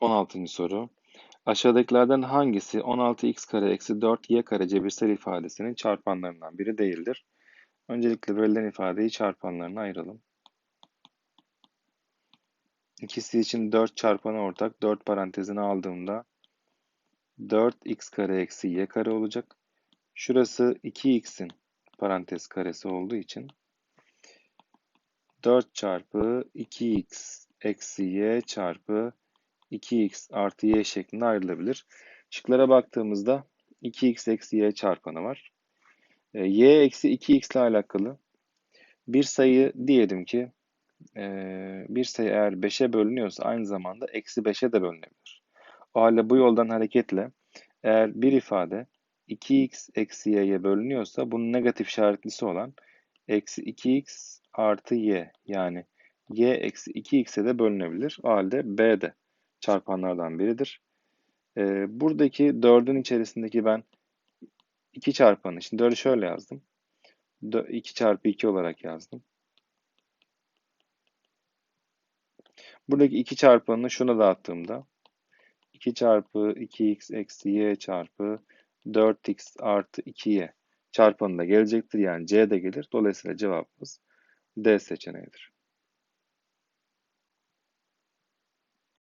16. soru. Aşağıdakilerden hangisi 16x kare eksi 4y kare cebirsel ifadesinin çarpanlarından biri değildir? Öncelikle verilen ifadeyi çarpanlarına ayıralım. İkisi için 4 çarpanı ortak. 4 parantezine aldığımda 4x kare eksi y kare olacak. Şurası 2x'in parantez karesi olduğu için 4 çarpı 2x eksi y çarpı 2x artı y şeklinde ayrılabilir. Şıklara baktığımızda 2x eksi y çarpanı var. E, y eksi 2x ile alakalı bir sayı diyelim ki e, bir sayı eğer 5'e bölünüyorsa aynı zamanda eksi 5'e de bölünebilir. O halde bu yoldan hareketle eğer bir ifade 2x eksi y'ye bölünüyorsa bunun negatif işaretlisi olan eksi 2x artı y yani y eksi 2x'e de bölünebilir. O halde b de çarpanlardan biridir. Ee, buradaki 4'ün içerisindeki ben 2 çarpanı, şimdi 4'ü şöyle yazdım. 2 çarpı 2 olarak yazdım. Buradaki 2 çarpanını şuna dağıttığımda 2 çarpı 2x eksi y çarpı 4x artı 2y çarpanı da gelecektir. Yani c de gelir. Dolayısıyla cevabımız D seçeneğidir.